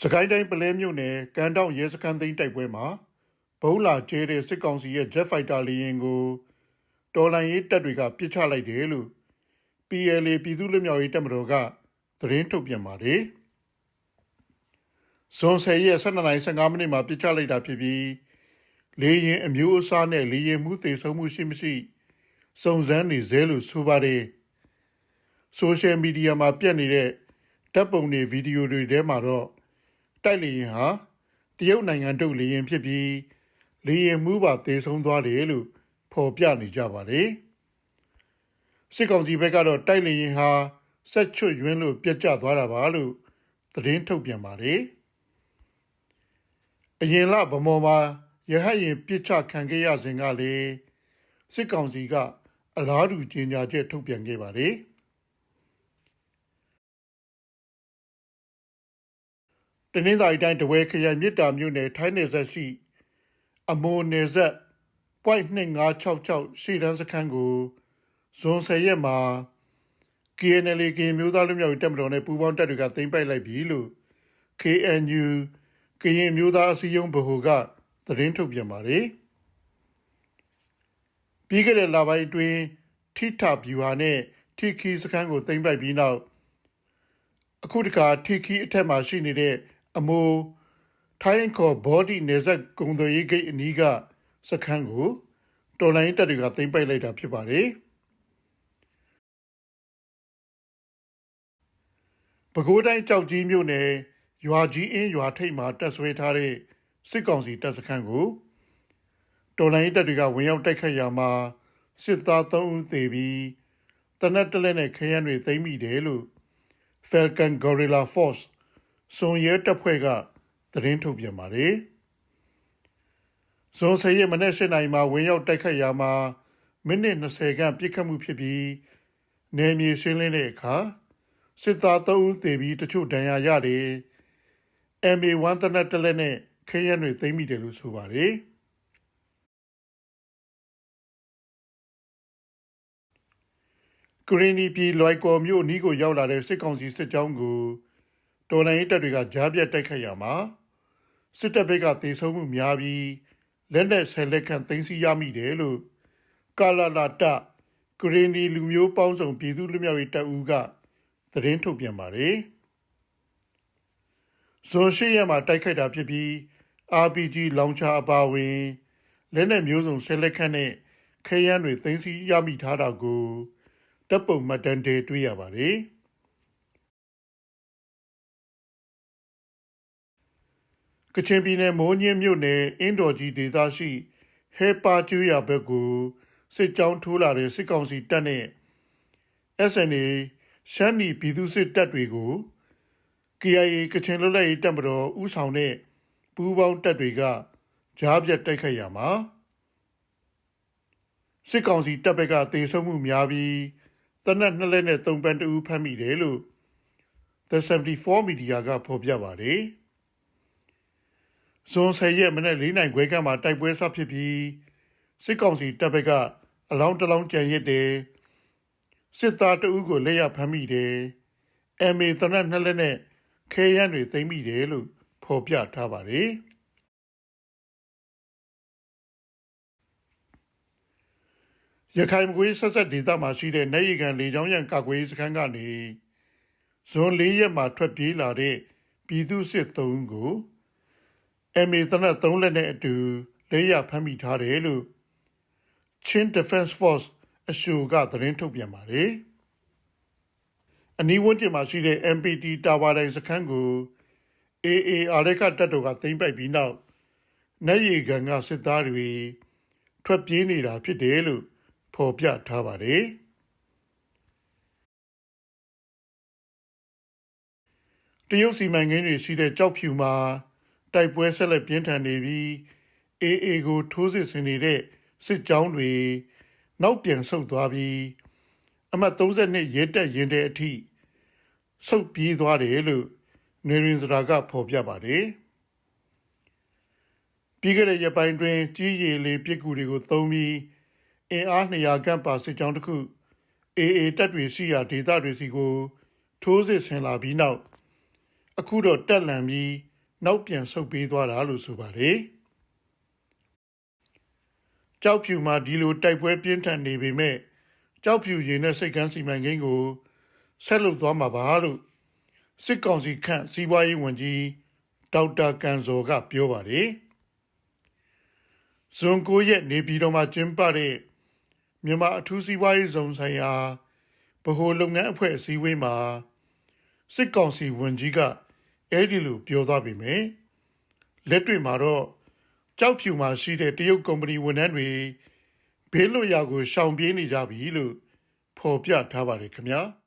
စကိုင်းတိုင်းပလဲမြို့နယ်ကန်တောင်ရဲစခန်းသိမ်းတိုက်ပွဲမှာဘုံလာကျဲတဲ့စစ်ကောင်စီရဲ့ Jet Fighter လေယာဉ်ကိုတော်လိုင်းရေးတပ်တွေကပစ်ချလိုက်တယ်လို့ PLA ပြည်သူ့လူမျိုးရေးတပ်မတော်ကသတင်းထုတ်ပြန်ပါတယ်။ဇွန်10ရက်12:15မိနစ်မှာပစ်ချလိုက်တာဖြစ်ပြီးလေယာဉ်အမျိုးအစားနဲ့လေယာဉ်မှုသေးဆုံးမှုရှိမရှိစုံစမ်းနေသေးလို့ဆိုပါတယ်။ Social Media မှာပြန့်နေတဲ့ဓာတ်ပုံတွေဗီဒီယိုတွေထဲမှာတော့ တိုက်လေရင်ဟာတရုတ်နိုင်ငံတုတ်လေရင်ဖြစ်ပြီးလေရင်မှုပါသေဆုံးသွားတယ်လို့ဖော်ပြနေကြပါတယ်စစ်ကောင်စီဘက်ကတော့တိုက်လေရင်ဟာဆက်ချွတ်ယွင်းလို့ပြက်ကျသွားတာပါလို့သတင်းထုတ်ပြန်ပါတယ်အရင်လဗမော်မှာရဟတ်ရင်ပြစ်ချခံခဲ့ရစဉ်ကလေစစ်ကောင်စီကအလားတူကြေညာချက်ထုတ်ပြန်ခဲ့ပါတယ် တနင်္သာရီတိုင်းတဝဲခရိုင်မြစ်တာမြို့နယ်ထိုင်းနယ်ဆက်ရှိ အမိုနယ်ဆက် .2566 ရှေ့တန်းစခန်းကိုဇွန်10ရက်မှာ KNL ကရင်မျိုးသားလူမျိုးရေးတပ်မတော်နဲ့ပူးပေါင်းတပ်တွေကသိမ်းပိုက်လိုက်ပြီလို့ KNU ကရင်မျိုးသားအစည်းအရုံးဗဟိုကသတင်းထုတ်ပြန်ပါတယ်ပြီးခဲ့တဲ့လပိုင်းအတွင်းထိထဗျူဟာနဲ့ထိခီစခန်းကိုသိမ်းပိုက်ပြီးနောက်အခုတခါထိခီအထက်မှာရှိနေတဲ့ အမိုးထိုင်းခေါ်ဘော်ဒီနေဆက်ကုံသွေးရေးဂိတ်အနီးကစခန်းကိုတော်လိုင်းတပ်တွေကသိမ်းပိုက်လိုက်တာဖြစ်ပါတယ်ပဲခူးတိုင်းကြောက်ကြီးမြို့နယ်ရွာကြီးအင်းရွာထိပ်မှာတက်ဆွဲထားတဲ့စစ်ကောင်စီတပ်စခန်းကိုတော်လိုင်းတပ်တွေကဝင်ရောက်တိုက်ခတ်ရာမှာစစ်သား3ဦးသေပြီးတနက်တလက်နဲ့ခရမ်းတွေသိမ်းမိတယ်လို့ Falcon Gorilla Force စုံရဲတပ်ဖွဲ့ကသတင်းထုတ်ပြန်ပါတယ်။ဇွန်ဆယ်ရက်မနေ့၈နိုင်မှာဝင်ရောက်တိုက်ခတ်ရာမှာမိနစ်20ခန့်ပြစ်ခတ်မှုဖြစ်ပြီးနယ်မြေရှင်းလင်းတဲ့အခါစစ်သား3ဦးသေပြီးတချို့ဒဏ်ရာရတယ်။ MA1 တနက်တလက်နဲ့ခရမ်းတွေသိမ်းမိတယ်လို့ဆိုပါတယ်။ကရင်နီပြည်လွိုက်ကော်မြို့နီးကိုရောက်လာတဲ့စစ်ကောင်စီစစ်ကြောင်းကို တော်လိုင်းရေးတပ်တွေကကြားပြတ်တိုက်ခတ်ရမှာစစ်တပ်ဘက်ကသေဆုံးမှုများပြီးလက်နက်ဆယ်လက်ခန့်သိမ်းဆည်းရမိတယ်လို့ကာလာလာတဂရင်းဒီလူမျိုးပေါင်းစုံပြည်သူလူမျိုးရေးတပ်ဦးကသတင်းထုတ်ပြန်ပါတယ်ဇွန်ရှိရမှာတိုက်ခိုက်တာဖြစ်ပြီး RPG လောင်ချာအပါဝင်လက်နက်မျိုးစုံဆယ်လက်ခန့်နဲ့ခဲယမ်းတွေသိမ်းဆည်းရမိထားတာကိုတပ်ပုံမှတ်တမ်းတွေတွေ့ရပါတယ်။ ကချင်ပြည်နယ်မိုးညင်းမြို့နယ်အင်းတော်ကြီးဒေသရှိဟဲပါကျွရဘက်ကိုစစ်ကြောင်းထိုးလာတဲ့စစ်ကောင်စီတပ်နဲ့ SNA ရှမ်းပြည်ပြည်သူ့စစ်တပ်တွေကို KIA ကချင်လွတ်လပ်ရေးတပ်မတော်ဥဆောင်တဲ့ပူးပေါင်းတပ်တွေကကြားပြတ်တိုက်ခိုက်ရမှာစစ်ကောင်စီတပ်ဘက်ကတေဆုံးမှုများပြီးတနက်နှစ်လက်နဲ့သုံးပန်းတူဖမ်းမိတယ်လို့ The 74 Media ကဖော်ပြပါတယ်။ ဇွန်10ရက်မနေ့၄နိုင်ခွဲကမှတိုက်ပွဲဆဖြစ်ပြီးစစ်ကောင်စီတပ်ဘက်ကအလောင်းတလောင်းကြံရစ်တယ်စစ်သားတအုပ်ကိုလက်ရဖမ်းမိတယ်။ MA တနက်နှစ်လက်နဲ့ခဲရန်တွေသိမ်းမိတယ်လို့ဖော်ပြထားပါတယ်။ရခိုင်မကွေးဆက်ဆက်ဒေသမှာရှိတဲ့နေရီကန်လေကြောင်းရန်ကာကွယ်ရေးစခန်းကနေဇွန်၄ရက်မှာထွက်ပြေးလာတဲ့ပြည်သူစစ်သုံးကို MA သနက်3လက်နဲ့အတူလေးရဖမ်းမိထားတယ်လို့ Chin Defense Force အရှိုကသတင်းထုတ်ပြန်ပါတယ်။အနီးဝန်းကျင်မှာရှိတဲ့ MPT တာဝါတိုင်စခန်းကို AA အာရခတပ်တော်ကသိမ်းပိုက်ပြီးနောက်နိုင်ရီကန်ကစစ်သားတွေထွက်ပြေးနေတာဖြစ်တယ်လို့ဖော်ပြထားပါတယ်။တရုတ်စီမံကိန်းတွေရှိတဲ့ကြောက်ဖြူမှာ တိုက်ပွဲဆက်လက်ပြင်းထန်နေပြီး AA ကိုထိုးစစ်ဆင်နေတဲ့စစ်ကြောင်းတွေနောက်ပြန်ဆုတ်သွားပြီးအမှတ်32ရဲတက်ရင်တဲ့အထိဆုတ်ပြေးသွားတယ်လို့နေရင်စရာကဖော်ပြပါတယ်ပြီးခဲ့တဲ့ရက်ပိုင်းတွင်ကြီးရည်လေးပြစ်ကူတွေကိုသုံးပြီးအင်အား200ခန့်ပါစစ်ကြောင်းတစ်ခု AA တပ်တွေရှိရာဒေသတွေစီကို ထိုးစစ်ဆင်လာပြီးနောက်အခုတော့တက်လန်ပြီး နောက်ပြန်ဆုတ်ပေးသွားတာလို့ဆိုပါတယ်ကြောက်ဖြူမှာဒီလိုတိုက်ပွဲပြင်းထန်နေပေမဲ့ကြောက်ဖြူရင်နဲ့စိတ်ကန်းစီမံကိန်းကိုဆက်လုပ်သွားမှာပါလို့စစ်ကောင်စီခန့်စီးပွားရေးဝန်ကြီးဒေါက်တာကန်ဇော်ကပြောပါတယ်ဇွန်9ရက်နေပြည်တော်မှာကျင်းပတဲ့မြန်မာအထူးစီးပွားရေးဇုံဆိုင်ရာဗဟိုလုပ်ငန်းအဖွဲ့အစည်းအဝေးမှာစစ်ကောင်စီဝန်ကြီးက အဲ့ဒီလိုပြောသွားပြီမယ်လက်တွေ့မှာတော့ကြောက်ဖြူမှာရှိတဲ့တရုတ်ကုမ္ပဏီဝန်ထမ်းတွေဘေးလွတ်ရာကိုရှောင်ပြေးနေကြပြီလို့ဖော်ပြထားပါတယ်ခင်ဗျာ။